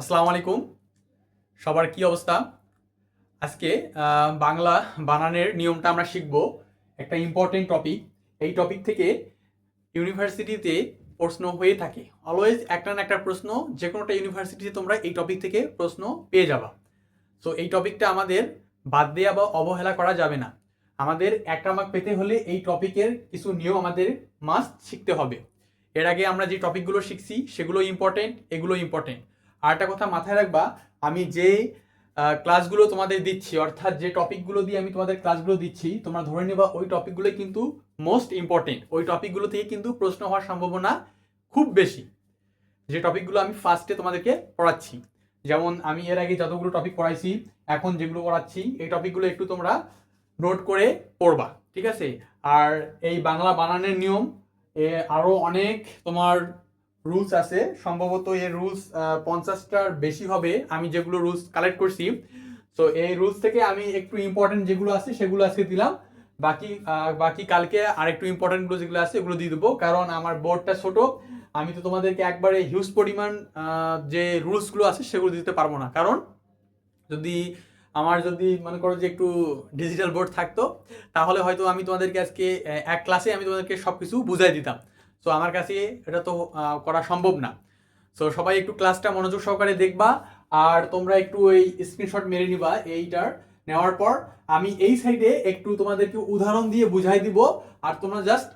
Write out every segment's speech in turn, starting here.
আসসালামু আলাইকুম। সবার কি অবস্থা? আজকে বাংলা বানানের নিয়মটা আমরা শিখব একটা ইম্পর্টেন্ট টপিক এই টপিক থেকে ইউনিভার্সিটিতে প্রশ্ন হয়ে থাকে। অলওয়েজ একটা না একটা প্রশ্ন যে কোনোটা ইউনিভার্সিটিতে তোমরা এই টপিক থেকে প্রশ্ন পেয়ে যাবা। সো এই টপিকটা আমাদের বাদ দেওয়া বা অবহেলা করা যাবে না। আমাদের একটা মার্ক পেতে হলে এই টপিকের কিছু নিয়ম আমাদের মাস্ট শিখতে হবে। এর আগে আমরা যে টপিকগুলো শিখছি, সেগুলো ইম্পর্টেন্ট এগুলো ইম্পর্টেন্ট আর একটা কথা মাথায় রাখবা, আমি যে ক্লাসগুলো তোমাদের দিচ্ছি, অর্থাৎ যে টপিকগুলো দিয়ে আমি তোমাদের ক্লাসগুলো দিচ্ছি, তোমরা ধরে নেবা ওই টপিকগুলো কিন্তু মোস্ট ইম্পর্টেন্ট ওই টপিকগুলো থেকে কিন্তু প্রশ্ন হওয়ার সম্ভাবনা খুব বেশি। যে টপিকগুলো আমি ফার্স্টে তোমাদেরকে পড়াচ্ছি। যেমন আমি এর আগে যতগুলো টপিক পড়াইছি, এখন যেগুলো পড়াচ্ছি, এই টপিকগুলো একটু তোমরা নোট করে পড়বা, ঠিক আছে? আর এই বাংলা বানানের নিয়ম, এ আরও অনেক তোমার রুলস আছে। সম্ভবত এর রুলস পঞ্চাশটার বেশি হবে। আমি যেগুলো রুলস কালেক্ট করছি। তো এই রুলস থেকে আমি একটু ইম্পর্টেন্ট যেগুলো আছে, সেগুলো আজকে দিলাম। বাকি বাকি কালকে আর একটু ইম্পর্টেন্টগুলো যেগুলো আছে, ওগুলো দিয়ে দেবো। কারণ আমার বোর্ডটা ছোট। আমি তো তোমাদেরকে একবারে হিউজ পরিমাণ যে রুলসগুলো আছে, সেগুলো দিতে পারব না। কারণ যদি আমার যদি মনে করো যে একটু ডিজিটাল বোর্ড থাকতো, তাহলে হয়তো আমি তোমাদেরকে আজকে এক ক্লাসে আমি তোমাদেরকে সব কিছু বুঝাই দিতাম। তো আমার কাছে এটা তো করা সম্ভব না। তো সবাই একটু ক্লাসটা মনোযোগ সহকারে দেখবা, আর তোমরা একটু ওই স্ক্রিনশট মেরে নিবা এইটার নেওয়ার পর। আমি এই সাইডে একটু তোমাদেরকে উদাহরণ দিয়ে বুঝাই দিব, আর তোমরা জাস্ট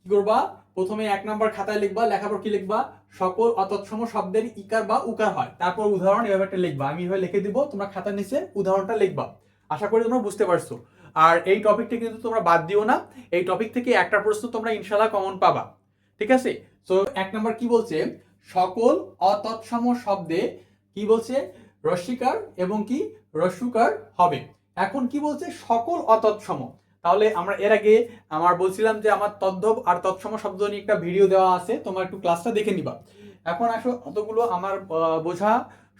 কি করবা, প্রথমে এক নাম্বার খাতায় লিখবা লেখার পর কি লিখবা, সকল অতৎসম শব্দের ইকার বা উকার হয়। তারপর উদাহরণ এভাবে একটা লিখবা। আমি এভাবে লিখে দিব, তোমরা খাতার নিচে উদাহরণটা লিখবা। আশা করি তোমরা বুঝতে পারছ। আর এই টপিকটা কিন্তু তোমরা বাদ দিও না। এই টপিক থেকে একটা প্রশ্ন তোমরা ইনশাল্লাহ কমন পাবা। ঠিক আছে? তো এক নম্বর কি বলছে? সকল অতৎসম শব্দে কি বলছে? রস্বীকার এবং কি? রস্যুকার হবে। এখন কি বলছে? সকল অতৎসম। তাহলে আমরা এর আগে আমার বলছিলাম যে আমার তদ্ভব আর তৎসম শব্দ নিয়ে একটা ভিডিও দেওয়া আছে। তোমার একটু ক্লাসটা দেখে নিবা। এখন আসো, অতগুলো আমার বোঝা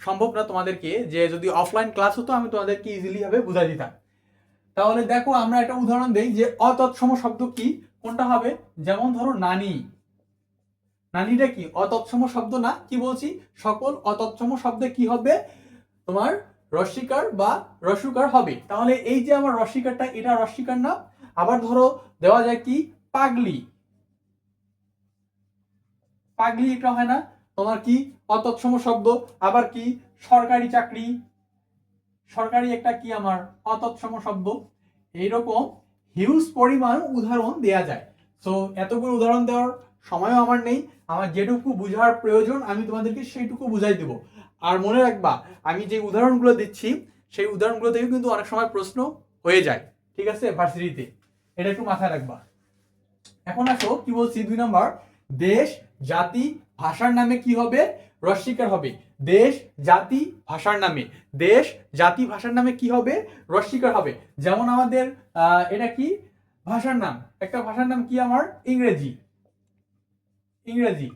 সম্ভব না তোমাদেরকে যে যদি অফলাইন ক্লাস হতো, আমি তোমাদেরকে ইজিলি ভাবে বুঝাই দিতাম। তাহলে দেখো, আমরা একটা উদাহরণ দেই যে অতৎসম শব্দ কি? কোনটা হবে? যেমন ধরো নানি। নানিটা কি অতৎসম শব্দ না? কি বলছি? সকল অতৎসম শব্দে কি হবে? তোমার রস্বীকার বা রস্যুকার হবে। তাহলে এই যে আমার রস্বীকারটা এটা রস্বীকার না? আবার ধরো, দেওয়া যায় কি? পাগলি। পাগলি এটা হয় না? তোমার কি অতৎসম শব্দ? আবার কি? সরকারি চাকরি। সরকারি একটা কি আমার? অতৎসম শব্দ। এইরকম হিউজ পরিমাণ উদাহরণ দেয়া যায়। সো এতগুলো উদাহরণ দেওয়ার সময়ও আমার নেই, আমার যেটুকু বোঝার প্রয়োজন, আমি তোমাদেরকে সেইটুকু বুঝাই দেব। আর মনে রাখবা, আমি যে উদাহরণগুলো দিচ্ছি, সেই উদাহরণগুলো থেকে কিন্তু অনেক সময় প্রশ্ন হয়ে যায়, ঠিক আছে, ভার্সিটিতে। এটা একটু মাথায় রাখবা। এখন আসো, কি বলছি, দুই নম্বর, দেশ, জাতি, ভাষার নামে কি হবে? রস্বীকার হবে। দেশ, জাতি, ভাষার নামে। দেশ, জাতি, ভাষার নামে কি হবে? রস্বীকার হবে। যেমন আমাদের এটা কি? ভাষার নাম। একটা ভাষার নাম কি আমার? ইংরেজি। ইংরেজি।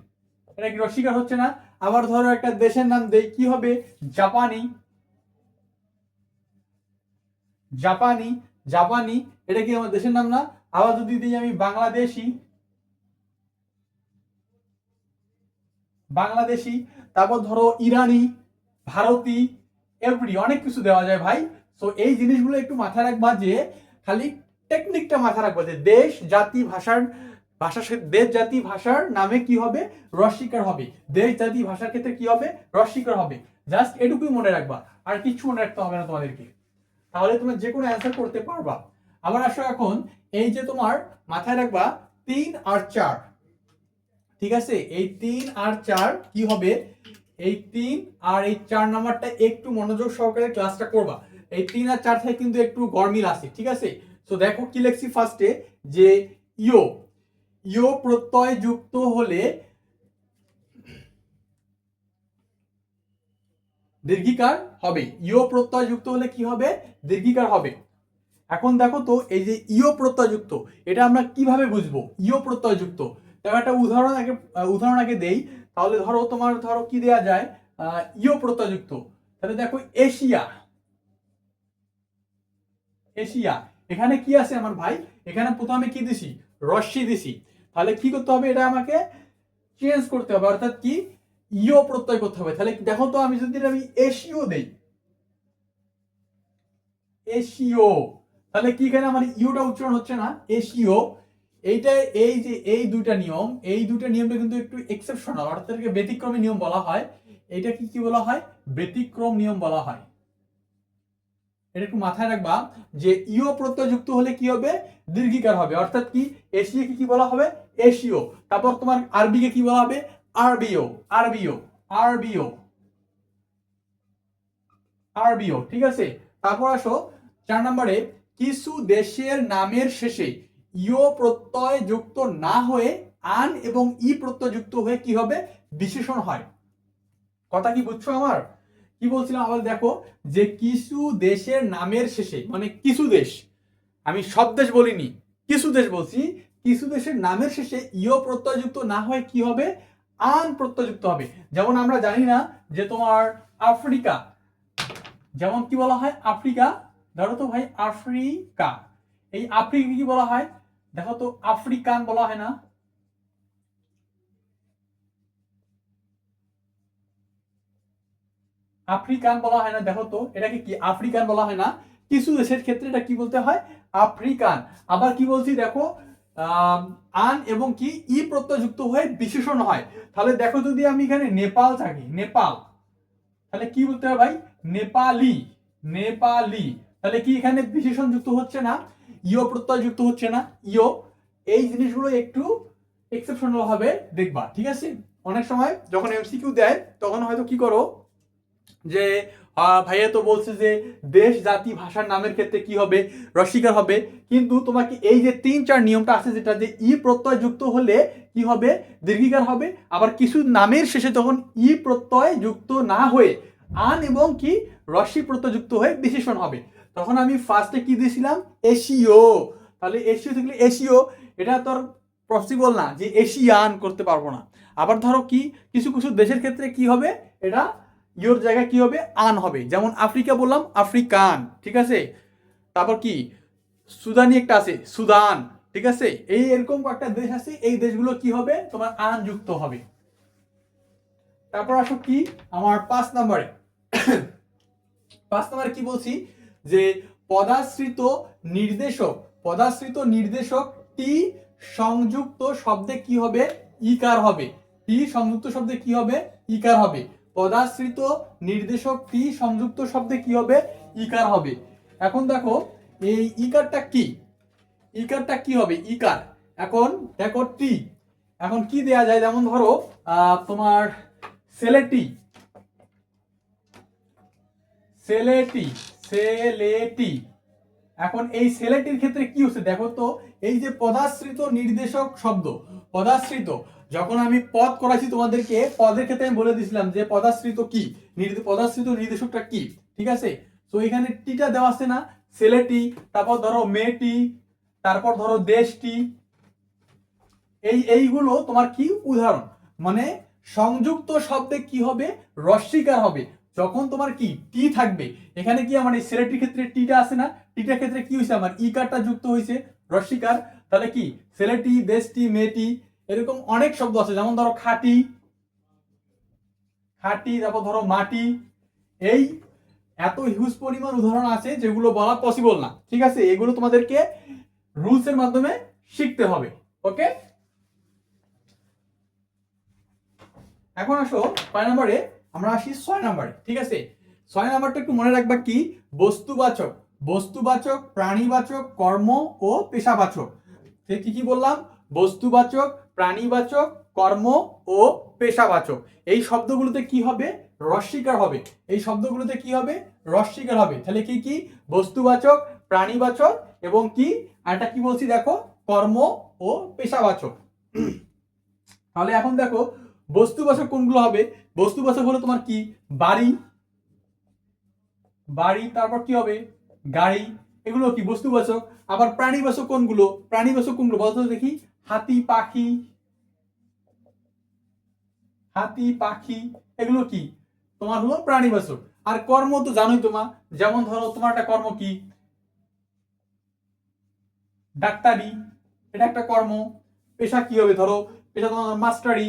এটা কি রস্বীকার হচ্ছে না? আবার ধরো একটা দেশের নাম দেই, কি হবে? জাপানি। জাপানি জাপানি, এটা কি আমার দেশের নাম না? আবার যদি দিই আমি বাংলাদেশি। বাংলাদেশি, তারপর ধরো ইরানি, ভারতী, এভরি, অনেক কিছু দেওয়া যায় ভাই। তো এই জিনিসগুলো একটু মাথায় রাখবা যে, খালি টেকনিকটা মাথায় রাখবা যে, দেশ, জাতি, ভাষার ভাষা দেশ জাতি ভাষার নামে কি হবে? রস্বীকার হবে। দেশ জাতি ভাষার ক্ষেত্রে কি হবে? রস্বীকার হবে। জাস্ট এটুকুই মনে রাখবা। আর কিছু মনে রাখতে হবে না তোমাদেরকে। তাহলে তুমি যে কোনো অ্যান্সার করতে পারবা। আবার আসো এখন, এই যে তোমার মাথায় রাখবা, তিন আর চার। ঠিক আছে? এই তিন আর চার কি হবে? এই তিন আর এই চার নাম্বারটা একটু মনোযোগ সহকারে ক্লাসটা করবা। এই তিন আর চার থেকে কিন্তু একটু গরমিল আছে। ঠিক আছে? তো দেখো কি লেখছি ফার্স্টে যে ইও ইও প্রত্যয় যুক্ত হলে দীর্ঘিকার হবে। ইও প্রত্যয় যুক্ত হলে কি হবে? দীর্ঘিকার হবে। এখন দেখো তো এই যে ইও প্রত্যয়যুক্ত এটা আমরা কীভাবে বুঝব? ইও প্রত্যয়যুক্ত দেখো একটা উদাহরণ আগে উদাহরণ আগে দেই। তাহলে ধরো তোমার ধরো কি দেয়া যায়? আহ, ইও প্রত্যয় যুক্ত। তাহলে দেখো এশিয়া। এশিয়া। এখানে কি আছে আমার ভাই? এখানে প্রথমে কি দিছি? রশ্মি দিছি। তাহলে কি করতে হবে? এটা আমাকে চেঞ্জ করতে হবে। অর্থাৎ কি? ইও প্রত্যয় করতে হবে। তাহলে দেখো তো, আমি যদি আমি এসিও দেই। এসিও তাহলে কি এখানে আমার ইউটা উচ্চারণ হচ্ছে না? এসিও এইটা এই যে এই দুইটা নিয়ম, এই দুইটা নিয়মটা কিন্তু একটু এক্সেপশনাল অর্থাৎ ব্যতিক্রমী নিয়ম বলা হয়। এটা কি কি বলা হয়? ব্যতিক্রম নিয়ম বলা হয়। এটা একটু মাথায় রাখবা যে ইও প্রত্যয় যুক্ত হলে কি হবে? দীর্ঘিকার হবে। অর্থাৎ কি? এশিয়া কি কি বলা হবে? এশিও তারপর তোমার আরবিকে কি বলা হবে? আরবিও। আরবিও। আরবিও। আরবিও। ঠিক আছে? তারপর আসো চার নম্বরে, কিছু দেশের নামের শেষে ইও প্রত্যয় যুক্ত না হয়ে আন এবং ই প্রত্যয় যুক্ত হয়ে কি হবে? বিশেষণ হয়। কথা কি বুঝছ আমার? কি বলছিলাম? আবার দেখো যে কিছু দেশের নামের শেষে মানে কিছু দেশ, আমি সব দেশ বলিনি, কিছু দেশ বলছি, কিছু দেশের নামের শেষে ইও প্রত্যয়যুক্ত না হয়ে কি হবে? আন প্রত্যয়যুক্ত হবে। যেমন আমরা জানি না যে তোমার আফ্রিকা, যেমন কি বলা হয়? আফ্রিকা, ধরো তো ভাই, আফ্রিকা। এই আফ্রিকা কি বলা হয়? দেখো তো, আফ্রিকান বলা হয় না। আফ্রিকান বলা হয় না, দেখো তো, এটাকে কি আফ্রিকান বলা হয় না? কিছু দেশের ক্ষেত্রে এটা কি বলতে হয়? আফ্রিকান। আবার কি বলছি দেখো আন এবং কি, ই প্রত্যয়যুক্ত হয়ে বিশেষণ হয়। তাহলে দেখো যদি আমি এখানে নেপাল থাকি, নেপাল, তাহলে কি বলতে হবে ভাই? নেপালি নেপালি। তাহলে কি এখানে বিশেষণ যুক্ত হচ্ছে না? ইও প্রত্যয় যুক্ত হচ্ছে না? ইও। এই জিনিসগুলো একটু এক্সেপশনাল ভাবে দেখবা, ঠিক আছে? অনেক সময় যখন এমসিকিউ দেয়, তখন হয়তো কি করো? যে ভাইয়া তো বলছে যে, দেশ, জাতি, ভাষার নামের ক্ষেত্রে কি হবে? রসিকার হবে। কিন্তু তোমাকে এই যে তিন, চার নিয়মটা আছে যেটা যে, ই প্রত্যয় যুক্ত হলে কি হবে? দীর্ঘিকার হবে। আবার কিছু নামের শেষে তখন ই প্রত্যয় যুক্ত না হয়ে আন এবং কি রসি প্রত্যয় যুক্ত হয়ে বিশেষণ হবে। তখন আমি ফার্স্টে কি দিয়েছিলাম? এশিও তাহলে এশিও থাকলে এশিও এটা তোর পসিবল না যে এশিয়ান করতে পারব না। আবার ধরো কি, কিছু কিছু দেশের ক্ষেত্রে কি হবে? এটা ইয়োর জায়গায় কি হবে? আন হবে। যেমন আফ্রিকা বললাম, আফ্রিকান, ঠিক আছে? তারপর কি? সুদানি একটা আছে, সুদান, ঠিক আছে? এই এরকম কয়েকটা দেশ আছে, এই দেশগুলো কি হবে? তোমার আন যুক্ত হবে। তারপর আসো কি? আমার পাঁচ নম্বরে। পাঁচ নম্বরে কি বলছি? যে পদাশ্রিত নির্দেশক পদাশ্রিত নির্দেশক টি সংযুক্ত শব্দে কি হবে? ইকার হবে। টি সংযুক্ত শব্দে কি হবে? ইকার হবে। পদাশ্রিত নির্দেশক টি সংযুক্ত শব্দে কি হবে? ইকার হবে। এখন দেখো, এই ইকারটা কি? ইকারটা কি হবে? ইকার। এখন দেখো টি এখন কি দেয়া যায়? যেমন ধরো তোমার সেলেটি সেলেটি সেলেটি এখন এই সেলেটির ক্ষেত্রে কি হচ্ছে? দেখো তো, এই যে পদাশ্রিত নির্দেশক শব্দ, পদাশ্রিত। যখন আমি পদ করাছি তোমাদেরকে, পদের ক্ষেত্রে আমি বলে দিয়েছিলাম যে পদাশ্রিত কি? পদাশ্রিত নির্দেশকটা কি? ঠিক আছে? তো এখানে টিটা দেওয়া আছে না? ছেলেটি তারপর ধরো মেয়েটি তারপর ধরো দেশটি এই, এইগুলো তোমার কি উদাহরণ? মানে সংযুক্ত শব্দে কি হবে? রস্বীকার হবে। যখন তোমার কি? টি থাকবে। এখানে কি আমার এই ছেলেটির ক্ষেত্রে টিটা আছে না? টিটার ক্ষেত্রে কি হয়েছে? আমার ইকারটা যুক্ত হয়েছে রস্বীকার তাহলে কি? ছেলেটি দেশটি মেয়েটি এরকম অনেক শব্দ আছে, যেমন ধরো খাটি খাটি, তারপর ধরো মাটি। এই এত হিউজ পরিমাণ উদাহরণ আছে যেগুলো বলা পসিবল না। ঠিক আছে? এগুলো তোমাদেরকে রুলস এর মাধ্যমে শিখতে হবে। ওকে এখন আসো কয় নম্বরে, আমরা আসি ছয় নম্বরে। ঠিক আছে? ছয় নম্বরটা একটু মনে রাখবা কি? বস্তুবাচক। বস্তুবাচক, প্রাণীবাচক, কর্ম ও পেশাবাচক। সে কি কি বললাম? বস্তুবাচক প্রাণীবাচক, কর্ম ও পেশাবাচক। এই শব্দগুলোতে কি হবে? রস্বীকার হবে। এই শব্দগুলোতে কি হবে? রস্বীকার হবে। তাহলে কি কি? বস্তুবাচক, প্রাণীবাচক এবং কি? আরটা কি বলছি দেখো? কর্ম ও পেশাবাচক। তাহলে এখন দেখো, বস্তুবাচক কোনগুলো হবে? বস্তুবাচক হলো তোমার কি? বাড়ি। বাড়ি, তারপর কি হবে? গাড়ি। এগুলো কি? বস্তুবাচক। আবার প্রাণীবাচক কোনগুলো? প্রাণীবাচক কোনগুলো? বলতো দেখি। হাতি, পাখি হাতি, পাখি, এগুলো কি? তোমার হলো প্রাণীবাচক আর কর্ম তো জানোই তোমার যেমন ধরো তোমার একটা কর্ম কি? ডাক্তারি, এটা একটা কর্ম। পেশা কি হবে? ধরো, পেশা তোমার মাস্টারি।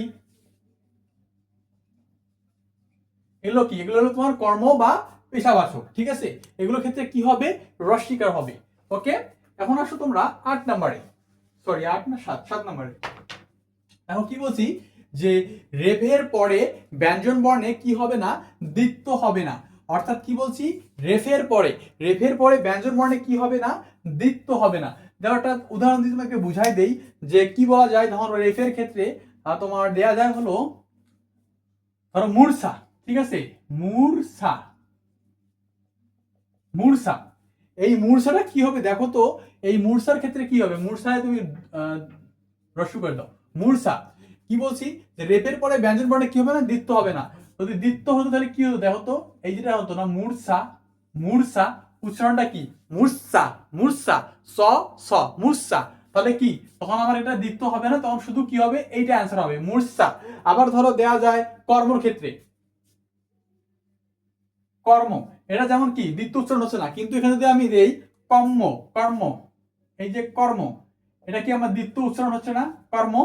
এগুলো কি? এগুলো হলো তোমার কর্ম বা পেশাবাচক ঠিক আছে? এগুলোর ক্ষেত্রে কি হবে? রস্বীকার হবে। ওকে? এখন আসো তোমরা আট নাম্বারে। সরি আট না সাত? সাত নাম্বারে। এখন কি বলছি? যে রেফের পরে ব্যঞ্জন বর্ণে কি হবে না দ্বিত্ব হবে না। অর্থাৎ কি বলছি? রেফের পরে। রেফের পরে ব্যঞ্জন বর্ণে কি হবে না দ্বিত্ব হবে না। যেমন একটা উদাহরণ দিয়ে তোমাকে বুঝাই দেই, যে কি বলা যায়? ধরো, রেফের ক্ষেত্রে তোমার দেয়া যায় হলো, ধরো, মূর্ছা, ঠিক আছে? মূর্ছা। মূর্ছা। এই মূর্ছাটা কি হবে? দেখো তো, এই মূর্ছার ক্ষেত্রে কি হবে? মূর্ছায় তুমি রস্য করে দাও। মূর্ছা। কি বলছি? যে রেপের পরে ব্যঞ্জন বর্ণে কি হবে না? দ্বিত্ব হবে না। যদি দ্বিত্ব হতো তাহলে কি হতো? দেখো তো, এই যেটা হতো না, মূর্ছা মূর্ছা, উচ্চারণটা কি? মূর্ছা মূর্ছা, স স, মূর্ছা। তাহলে কি? তখন আমার এটা দ্বিত্ব হবে না, তখন শুধু কি হবে? এইটা অ্যান্সার হবে, মূর্ছা। আবার ধরো দেয়া যায় কর্মর ক্ষেত্রে। কর্ম, এটা যেমন কি? দ্বিতীয় উচ্চারণ হচ্ছে না। কিন্তু এখানে যদি আমি দেই কর্ম কর্ম, এই যে কর্ম, এটা কি আমার দ্বিতীয় উচ্চারণ হচ্ছে না? কর্ম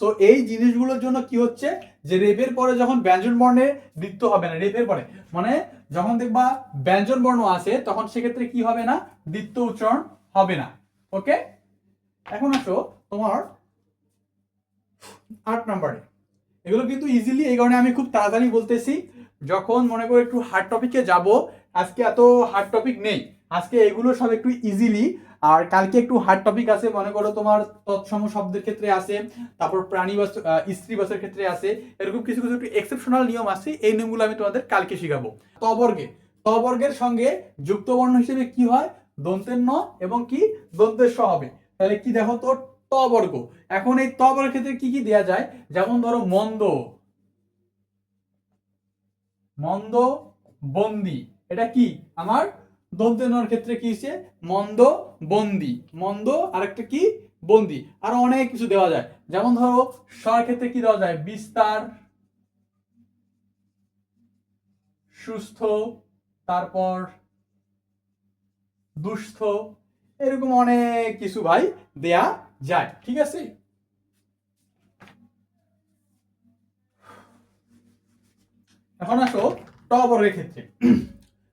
তো এই জিনিসগুলোর জন্য কি হচ্ছে? যে রেপের পরে যখন ব্যঞ্জন বর্ণে দ্বিত্ব হবে না রেপের পরে মানে যখন দেখবা ব্যঞ্জন বর্ণ আছে, তখন সেক্ষেত্রে কি হবে না? দ্বিতীয় উচ্চারণ হবে না। ওকে এখন আসো তোমার আট নম্বরে। এগুলো কিন্তু ইজিলি এই কারণে আমি খুব তাড়াতাড়ি বলতেছি। যখন মনে করো একটু হার্ড টপিকে যাব, আজকে এত হার্ড টপিক নেই। আজকে এগুলো সব একটু ইজিলি আর কালকে একটু হার্ড টপিক আছে, মনে করো তোমার তৎসম শব্দের ক্ষেত্রে আছে, তারপর প্রাণী বাস স্ত্রী বাসের ক্ষেত্রে আছে, এরকম কিছু কিছু একটু এক্সেপশনাল নিয়ম আছে, এই নিয়মগুলো আমি তোমাদের কালকে শিখাবো। তবর্গে, তবর্গের সঙ্গে যুক্ত বর্ণ হিসেবে কি হয়? দন্তের ন এবং কি? দন্তের স হবে। তাহলে কি দেখো তো? ত বর্গ এখন এই ত বর্গের ক্ষেত্রে কি কি দেয়া যায়? যেমন ধরো মন্দ। মন্দ বন্দি। এটা কি? আমার দন্তে নর ক্ষেত্রে কি হচ্ছে মন্দ বন্দি। মন্দ আরেকটা কি? বন্দি। আর অনেক কিছু দেওয়া যায়। যেমন ধরো স্বর ক্ষেত্রে কি দেওয়া যায়? বিস্তার, সুস্থ, তারপর দুস্থ, এরকম অনেক কিছু ভাই দেয়া যায়। ঠিক আছে? এখন আসো ট বর্গের ক্ষেত্রে।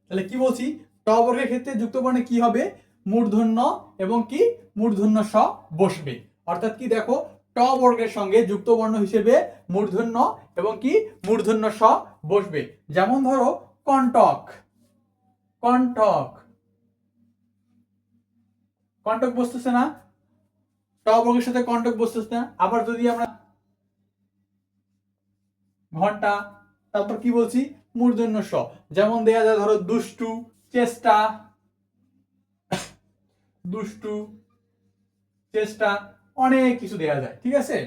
তাহলে কি বলছি? ট বর্গের ক্ষেত্রে যুক্ত বর্ণে কি হবে? মূর্ধন্য এবং কি? মূর্ধন্য স বসবে। অর্থাৎ কি দেখো ট বর্গের সঙ্গে যুক্ত বর্ণ হিসেবে মূর্ধন্য এবং কি? মূর্ধন্য স বসবে। যেমন ধরো, কণ্টক। কণ্ঠক কণ্টক বসতেছে না? ট বর্গের সাথে কণ্টক বসতেছে না? আবার যদি আমরা ঘণ্টা, তারপর কি বলছি? মূর্ধন্য স। যেমন দেয়া যায় ধরো, দুষ্টু চেষ্টা, দুষ্টু, চেষ্টা, অনেক কিছু দেয়া যায়, ঠিক আছে?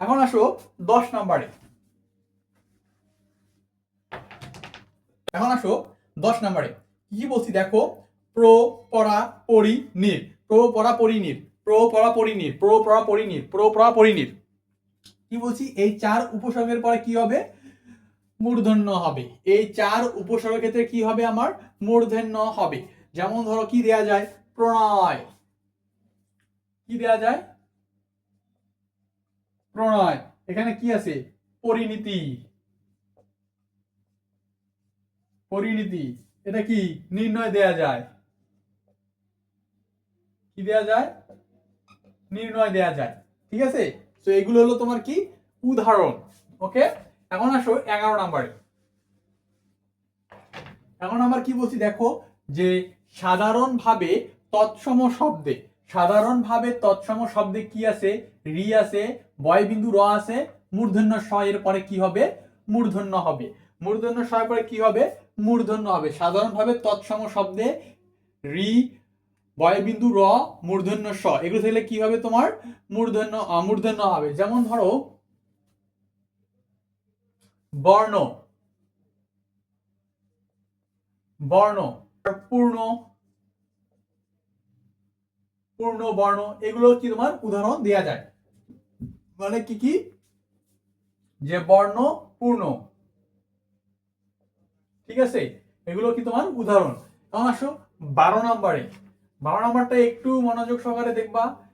এখন আসো দশ নম্বরে। এখন আসো দশ নম্বরে। কি বলছি দেখো? প্র পরা পরি নির। প্র পরা প্র পরা পরিনির প্র পরা পরিনির প্র পরা পরিনির কি বলছি? এই চার উপসর্গের পরে কি হবে? মূর্ধন্য হবে। এই চার উপসর্গের ক্ষেত্রে কি হবে আমার? মূর্ধন্য হবে। যেমন ধরো, কি দেয়া যায়? প্রণয়। কি দেয়া যায়? প্রণয়। এখানে কি আছে? পরিণীতি। পরিণীতি। এটা কি? নির্ণয় দেয়া যায়। কি দেয়া যায়? নির্ণয় দেয়া যায়। ঠিক আছে? তো এগুলো হলো তোমার কি? উদাহরণ। ওকে? এখন আসো এগারো নাম্বারে। এখন নাম্বার কি বলছি দেখো যে সাধারণভাবে তৎসম শব্দে সাধারণভাবে তৎসম শব্দে কি আছে? রি আছে বয় বিন্দু র আছে মূর্ধন্য স এর পরে কি হবে? মূর্ধন্য হবে। মূর্ধন্য স এর পরে কি হবে? মূর্ধন্য হবে। সাধারণভাবে তৎসম শব্দে রি বয়বিন্দু র মূর্ধন্য স এগুলো থাকলে কি হবে তোমার? মূর্ধন্য আহ, মূর্ধন্য হবে। যেমন ধরো বর্ণ। বর্ণ, পূর্ণ পূর্ণ, বর্ণ, এগুলো কি তোমার উদাহরণ দেয়া যায়? মানে কি কি? যে বর্ণ, পূর্ণ। ঠিক আছে? এগুলো কি তোমার উদাহরণ? এখন আসো, বারো নম্বরে। বারো নম্বরটা একটু মনোযোগ সহকারে দেখবা।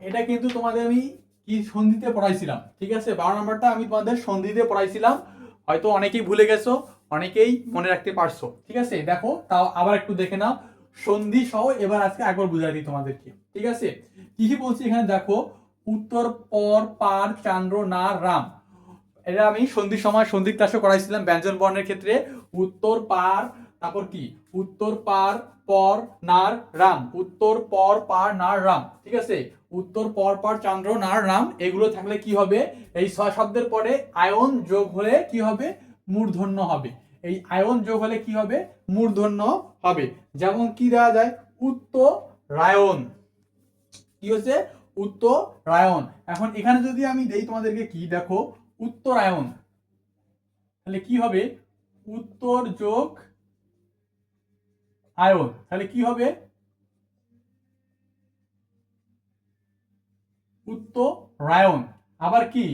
এটা কিন্তু তোমাদের আমি কি সন্ধিতে পড়াইছিলাম? ঠিক আছে? বারো নম্বরটা আমি তোমাদের সন্ধিতে পড়াইছিলাম। হয়তো অনেকেই ভুলে গেছো, অনেকেই মনে রাখতে পারছ, ঠিক আছে? দেখো, তাও আবার একটু দেখে নাও। সন্ধি সহ এবার আজকে একবার বুঝাই দিই তোমাদেরকে, ঠিক আছে? কি কি বলছি এখানে দেখো? উত্তর, পর, পার, চান্দ্র, না, রাম। এটা আমি সন্ধি সময় সন্ধি ক্লাসে করাইছিলাম ব্যঞ্জন বর্ণের ক্ষেত্রে। উত্তর, পার, তারপর কি? উত্তর, পার, পর, নার, রাম। উত্তর, পর, পার, নার, রাম, ঠিক আছে? উত্তর পর পার চান্দ্র, নার, রাম, এগুলো থাকলে কি হবে? এই ছয় শব্দের পরে আয়ন যোগ হলে কি হবে? মূর্ধন্য হবে। এই আয়ন যোগ হলে কি হবে? মূর্ধন্য হবে। যেমন কি দেওয়া যায়? উত্তর রায়ন কি হচ্ছে? উত্তর রায়ন এখন এখানে যদি আমি দেই তোমাদেরকে কি? দেখো, উত্তরায়ণ। তাহলে কি হবে? উত্তর যোগ আয়ন। তাহলে কি হবে? উত্তরায়ণ আবার কি?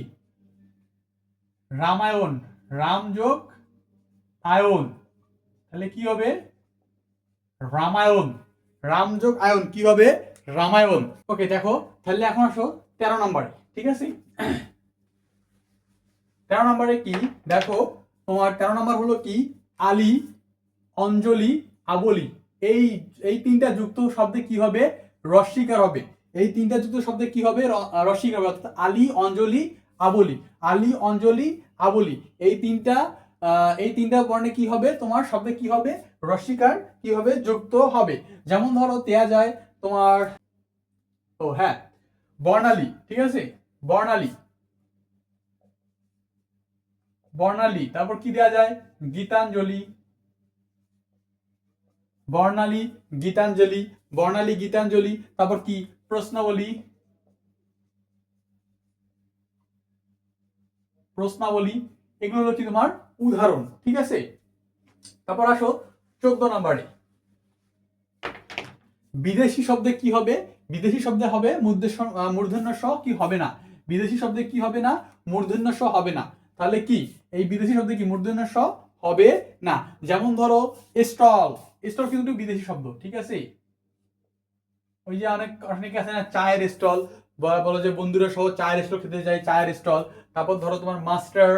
রামায়ণ। রাম যোগ আয়ন। তাহলে কি হবে? রামায়ণ। রাম যোগ আয়ন কি হবে? রামায়ণ। ওকে, দেখো, তাহলে এখন আসো তেরো নম্বরে, ঠিক আছে? তেরো নম্বরে কি? দেখো, তোমার তেরো নম্বর হলো কি? আলী, অঞ্জলি, আবলি। এই এই তিনটা যুক্ত শব্দে কি হবে? রস্বীকার হবে। এই তিনটা যুক্ত শব্দে কি হবে? র- রস্বীকার হবে, অর্থাৎ আলী, অঞ্জলি, আবলি। আলী, অঞ্জলি, আবলি। এই তিনটা এই তিনটা বর্ণে কি হবে? তোমার শব্দে কি হবে? রসিকার কি হবে? যুক্ত হবে। যেমন ধরো, দেয়া যায় তোমার, ও হ্যাঁ বর্ণালী, ঠিক আছে? বর্ণালী। বর্ণালী, তারপর কি দেওয়া যায়? গীতাঞ্জলি। বর্ণালী গীতাঞ্জলি। বর্ণালী, গীতাঞ্জলি, তারপর কি? প্রশ্নাবলী। প্রশ্নাবলী, এগুলো কি তোমার? উদাহরণ, ঠিক আছে? তারপর আসো চোদ্দ নম্বরে। বিদেশি শব্দে কি হবে? বিদেশি শব্দে হবে মূর্ধন্য স কি হবে না? বিদেশি শব্দে কি হবে না? মূর্ধন্য স হবে না। তাহলে কি? এই বিদেশি শব্দে কি মূর্ধন্য স হবে না? যেমন ধরো, স্টল। স্টল কিন্তু বিদেশি শব্দ, ঠিক আছে? ওই যে অনেক, অনেকে আছে না, চায়ের স্টল। বলো যে বন্ধুরা সহ চায়ের স্টল খেতে যায়, চায়ের স্টল। তারপর ধরো তোমার মাস্টার,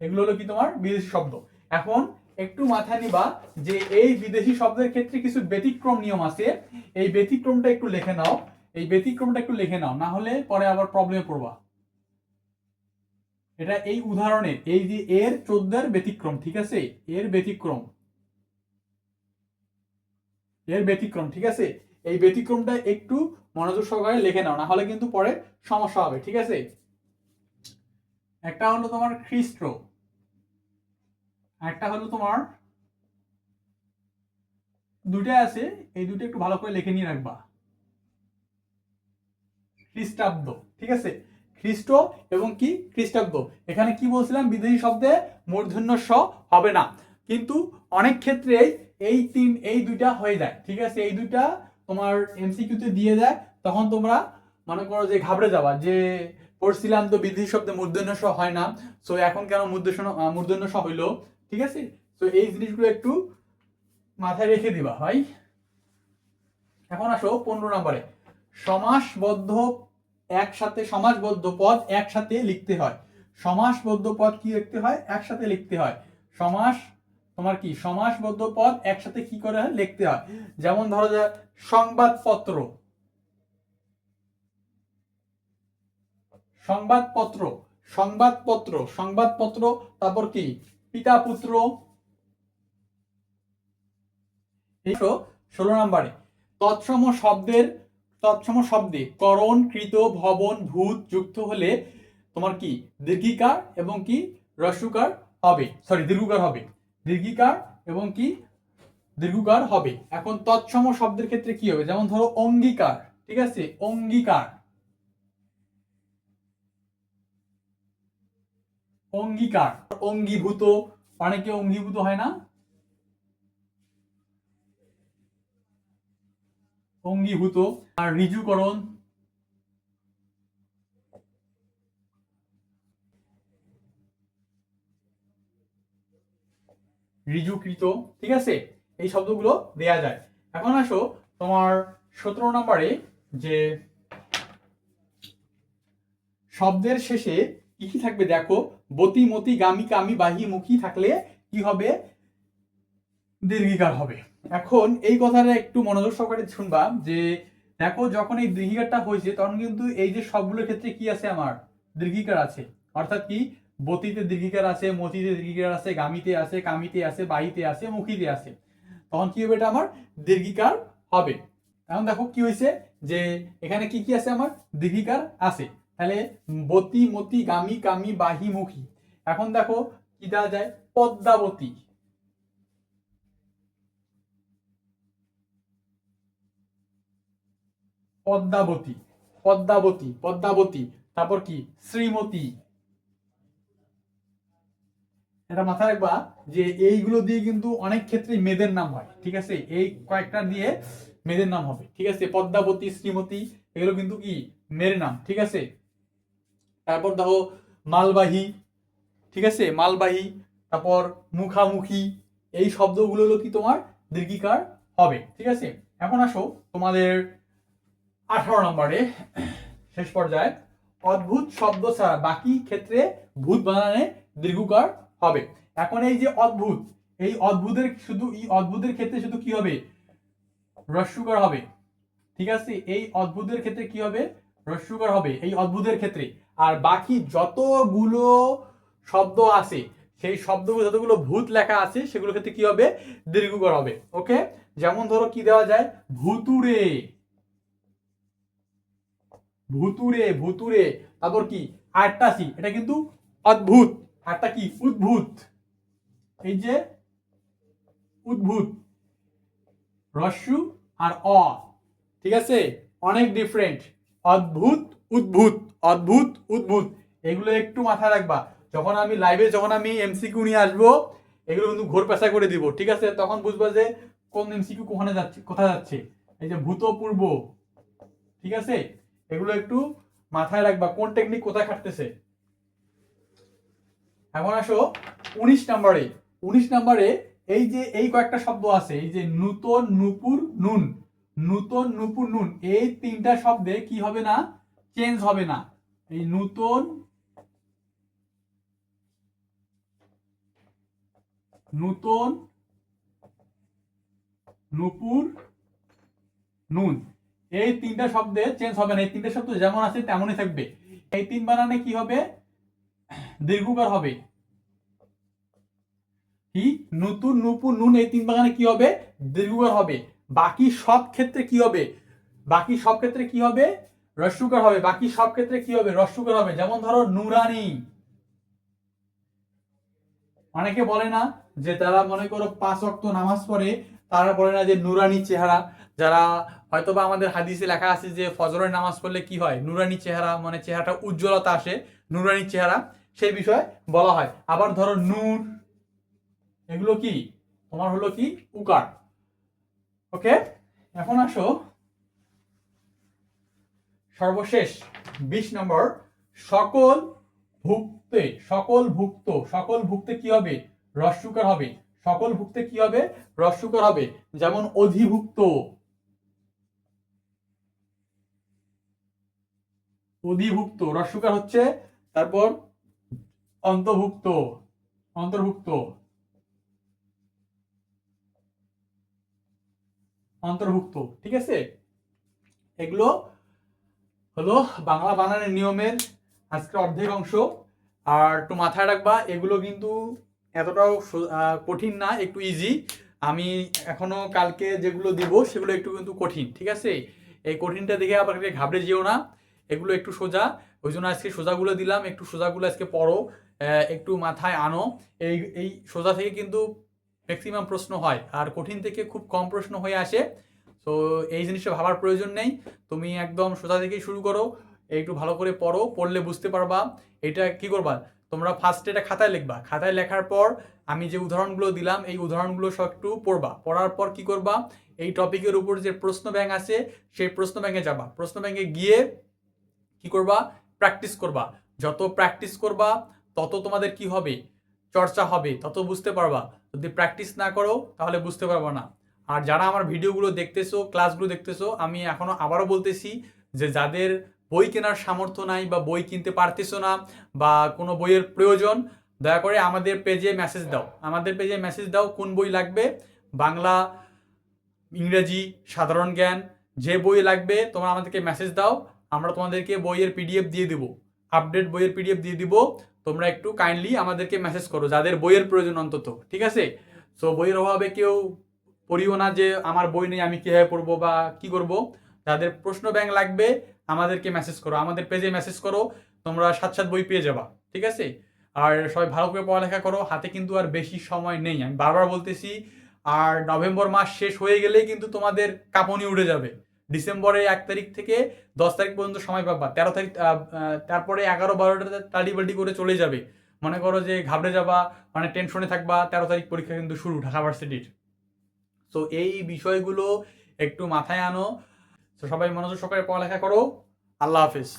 এগুলো হলো কি তোমার? বিদেশি শব্দ। এখন একটু মাথায় নিবা যে এই বিদেশি শব্দের ক্ষেত্রে কিছু ব্যতিক্রম নিয়ম আছে। এই ব্যতিক্রমটা একটু লিখে নাও। এই ব্যতিক্রমটা একটু লিখে নাও, না হলে পরে আবার প্রবলেমে পড়বা। এটা এই উদাহরণে, এই যে এর চোদ্দের ব্যতিক্রম, ঠিক আছে? এর ব্যতিক্রম। এর ব্যতিক্রম, ঠিক আছে? এই ব্যতিক্রমটা একটু মনোযোগ সহকারে লিখে নাও না হলে কিন্তু পরে সমস্যা হবে, ঠিক আছে? একটা হলো তোমার খ্রিস্ট, একটা হলো তোমার দুটা আছে, এই দুটো একটু ভালো করে লিখে নিয়ে রাখবা। খ্রিস্টাব্দ, ঠিক আছে? খ্রিস্ট এবং কি? খ্রিস্টাব্দ। এখানে কি বলছিলাম? বিদেশি শব্দে মূর্ধন্য স হবে না। কিন্তু অনেক ক্ষেত্রেই এই তিন, এই দুইটা হয়ে যায়, ঠিক আছে? এই দুইটা তোমার এমসিকিউতে দিয়ে দেয় তখন তোমরা মনে করো যে ঘাবড়ে যাবা, যে পড়ছিলাম তো বিধি শব্দে মূর্ধন্য স হয় না সো এখন কেন মূর্ধন্য মূর্ধন্য স হইল, ঠিক আছে? তো এই জিনিসগুলো একটু মাথায় রেখে দিবা, ভাই। এখন আসো পনেরো নম্বরে। সমাসবদ্ধ একসাথে, সমাসবদ্ধ পদ একসাথে লিখতে হয়। সমাসবদ্ধ পদ কি লিখতে হয়? একসাথে লিখতে হয়। সমাস তোমার কি সমাসবদ্ধ পদ একসাথে কি করে হয়? লিখতে হয়। যেমন ধরো যে সংবাদপত্র। সংবাদপত্র সংবাদপত্র সংবাদপত্র, তারপর কি? পিতা পুত্র ষোলো নম্বরে। তৎসম শব্দের, তৎসম শব্দে করণ, কৃত, ভবন, ভূত যুক্ত হলে তোমার কি? দীর্ঘিকার এবং কি? রস্যকার হবে। সরি দীর্ঘকার হবে। দীর্ঘিকার এবং কি? দীর্ঘকার হবে। এখন তৎসম শব্দের ক্ষেত্রে কি হবে? যেমন ধরো অঙ্গীকার, ঠিক আছে? অঙ্গীকার। অঙ্গীকার, অঙ্গীভূত। অনেকে অঙ্গীভূত হয় না? অঙ্গীভূত। আর ঋজুকরণ ঋজুকৃত ঠিক আছে? এই শব্দগুলো দেয়া যায়। এখন আসো তোমার সতেরো নম্বরে যে শব্দের শেষে কি কি থাকবে দেখো? বতি, মতি, গামি, কামি, বাহি, মুখী থাকলে কি হবে? দীর্ঘিকার হবে। এখন এই কথাটা একটু মনোযোগ সহকারে শুনবা যে দেখো, যখন এই দীর্ঘিকারটা হয়েছে, তখন কিন্তু এই যে সবগুলোর ক্ষেত্রে কি আছে আমার? দীর্ঘিকার আছে। অর্থাৎ কি? বতিতে দীর্ঘিকার আছে মতিতে দীর্ঘিকার আছে, গামিতে আছে, কামিতে আছে, বাহিতে আছে, মুখিতে আছে। তখন কি হবে এটা আমার? দীর্ঘিকার হবে। এখন দেখো কি হয়েছে যে এখানে কি কি আছে আমার? দীর্ঘিকার আছে। তাহলে বতি, মতি, গামি, কামি, বাহি, মুখী। এখন দেখো কি দেওয়া যায়? পদ্মাবতী। পদ্মাবতী পদ্মাবতী পদ্মাবতী। তারপর কি? শ্রীমতী। এটা মাথায় রাখবা যে এইগুলো দিয়ে কিন্তু অনেক ক্ষেত্রে মেয়েদের নাম হয়, ঠিক আছে? এই কয়েকটা দিয়ে মেয়েদের নাম হবে, ঠিক আছে? পদ্মাবতী, শ্রীমতী, এগুলো কিন্তু কি? মেয়ের নাম, ঠিক আছে? তারপর দেখো মালবাহী, ঠিক আছে? মালবাহী, তারপর মুখামুখি, এই শব্দগুলো হলো কি তোমার দীর্ঘিকার হবে, ঠিক আছে? এখন আসো তোমাদের আঠারো নম্বরে, শেষ পর্যায়ে। অদ্ভুত শব্দ ছাড়া বাকি ক্ষেত্রে ভূত বানানে দীর্ঘকার হবে। এখন এই যে অদ্ভুত, এই অদ্ভুতের শুধু, এই অদ্ভুতের ক্ষেত্রে শুধু কি হবে? রস্যুকার হবে। ঠিক আছে? এই অদ্ভুতের ক্ষেত্রে কি হবে? রস্যুকার হবে এই অদ্ভুতের ক্ষেত্রে। আর বাকি যতগুলো শব্দ আছে, সেই শব্দগুলো, যতগুলো ভূত লেখা আছে, সেগুলোর ক্ষেত্রে কি হবে? দীর্ঘকর হবে। ওকে? যেমন ধরো কি দেওয়া যায়? ভুতুরে ভুতুরে ভুতুরে তারপর কি? আটটাসি এটা কিন্তু অদ্ভুত। আরটা কি? উদ্ভূত। এই যে উদ্ভূত। রস্যু আর অ। ঠিক আছে? অনেক ডিফারেন্ট অদ্ভুত, উদ্ভূত অদ্ভুত, উদ্ভূত। এগুলো একটু মাথায় রাখবা। যখন আমি লাইভে যখন আমি এমসিকিউ নিয়ে আসব, এগুলো কিন্তু ঘোর পেশা করে দিব। ঠিক আছে? তখন বুঝবা যে কোন এমসিকিউ কোখানে যাচ্ছে, কোথায় যাচ্ছে। এই যে ভূতপূর্ব ঠিক আছে? এগুলো একটু মাথায় রাখবা কোন টেকনিক কোথায় খাটতেছে। এখন আসো উনিশ নম্বরে। উনিশ নম্বরে এই যে এই কয়েকটা শব্দ আছে, এই যে নূতন নুপুর নুন। নূতন নুপুর নুন, এই তিনটা শব্দে কি হবে না? চেঞ্জ হবে না। এই নূতন নূতন নুপুর নুন, এই তিনটা শব্দে চেঞ্জ হবে না। এই তিনটা শব্দ যেমন আছে তেমনই থাকবে। এই তিন বানানে কি হবে? দীর্ঘকার হবে। কি? নতুন নুপুর নুন এই তিন বাগানে কি হবে? দীর্ঘকার হবে। বাকি সব ক্ষেত্রে কি হবে? বাকি সব ক্ষেত্রে কি হবে? রস্যুকার হবে। বাকি সব ক্ষেত্রে কি হবে? রস্যুকার হবে। যেমন ধরো নুরানি। অনেকে বলে না যে তারা মনে করো পাঁচ অক্ত নামাজ পড়ে, তারা বলে না যে নুরানি চেহারা। যারা হয়তোবা আমাদের হাদিসে লেখা আছে যে ফজরের নামাজ পড়লে কি হয়? নুরানি চেহারা মানে চেহারাটা উজ্জ্বলতা আসে। নুরানি চেহারা। সেই বিষয়ে বলা হয়। আবার ধরো নূর, এগুলো কি? তোমার হলো কি? উকার। ওকে? এখন আসো। সর্বশেষ, বিশ নম্বর, সকল ভুক্তে, সকল ভুক্ত, সকল ভুক্তে কি হবে? রস্যুকার হবে। সকল ভুক্তে কি হবে? রস্যুকার হবে। যেমন অধিভুক্ত। অধিভুক্ত রস্যুকার হচ্ছে, তারপর অন্তর্ভুক্ত অন্তর্ভুক্ত। অন্তর্ভুক্ত, ঠিক আছে? এগুলো হলো বাংলা বানানের নিয়মের আজকে অর্ধেক অংশ। আর একটু মাথায় রাখবা, এগুলো কিন্তু এতটাও কঠিন না, একটু ইজি আমি এখনও কালকে যেগুলো দিব, সেগুলো একটু কিন্তু কঠিন, ঠিক আছে? এই কঠিনটা দেখে আবার ঘাবড়ে যেও না। এগুলো একটু সোজা, ওই জন্য আজকে সোজাগুলো দিলাম, একটু সোজাগুলো আজকে পড়ো। একটু মাথায় আনো। এই এই সোজা থেকে কিন্তু ম্যাক্সিমাম প্রশ্ন হয়, আর কঠিন থেকে খুব কম প্রশ্ন হয়ে আসে। তো এই জিনিসটা ভাবার প্রয়োজন নেই। তুমি একদম সোজা থেকেই শুরু করো, একটু ভালো করে পড়ো, পড়লে বুঝতে পারবা। এটা কি করবা? তোমরা ফার্স্টে এটা খাতায় লিখবা। খাতায় লেখার পর আমি যে উদাহরণগুলো দিলাম, এই উদাহরণগুলো সব একটু পড়বা। পড়ার পর কি করবা? এই টপিকের উপর যে প্রশ্ন ব্যাংক আছে, সেই প্রশ্ন ব্যাংকে যাবা। প্রশ্ন ব্যাংকে গিয়ে কি করবা? প্র্যাকটিস করবা। যত প্র্যাকটিস করবা তত তোমাদের কি হবে? চর্চা হবে, তত বুঝতে পারবা। যদি প্র্যাকটিস না করো, তাহলে বুঝতে পারবা না। আর যারা আমার ভিডিওগুলো দেখতেছো ক্লাসগুলো দেখতেছো, আমি এখনও আবারও বলতেছি যে যাদের বই কেনার সামর্থ্য নাই বা বই কিনতে পারতেছো না বা কোনো বইয়ের প্রয়োজন, দয়া করে আমাদের পেজে মেসেজ দাও। আমাদের পেজে মেসেজ দাও কোন বই লাগবে। বাংলা, ইংরেজি, সাধারণ জ্ঞান, যে বই লাগবে, তোমরা আমাদেরকে মেসেজ দাও। আমরা তোমাদেরকে বইয়ের পিডিএফ দিয়ে দিব। আপডেট বইয়ের পিডিএফ দিয়ে দিব। তোমরা একটু কাইন্ডলি আমাদেরকে মেসেজ করো, যাদের বইয়ের প্রয়োজন অন্তত, ঠিক আছে? সো বইয়ের অভাবে কেউ পড়িও না যে, আমার বই নেই, আমি কীভাবে পড়ব বা কি করব? যাদের প্রশ্ন ব্যাংক লাগবে, আমাদেরকে মেসেজ করো, আমাদের পেজে মেসেজ করো, তোমরা সাত সাত বই পেয়ে যাবা, ঠিক আছে? আর সবাই ভালো করে পড়ালেখা করো, হাতে কিন্তু আর বেশি সময় নেই, আমি বারবার বলতেছি, আর নভেম্বর মাস শেষ হয়ে গেলেই কিন্তু তোমাদের কাঁপনি উঠে যাবে। ডিসেম্বরের এক তারিখ থেকে দশ তারিখ পর্যন্ত সময় পাবা। তেরো তারিখ তারপরে এগারো বারোটা তালি বাল্টি করে চলে যাবে। মনে করো যে ঘাবড়ে যাবা মানে টেনশনে থাকবা, তেরো তারিখ পরীক্ষা কিন্তু শুরু, ঢাকা ভার্সিটির। তো এই বিষয়গুলো একটু মাথায় আনো। তো সবাই মনোযোগ সহকারে পড়ালেখা করো। আল্লাহ হাফিজ।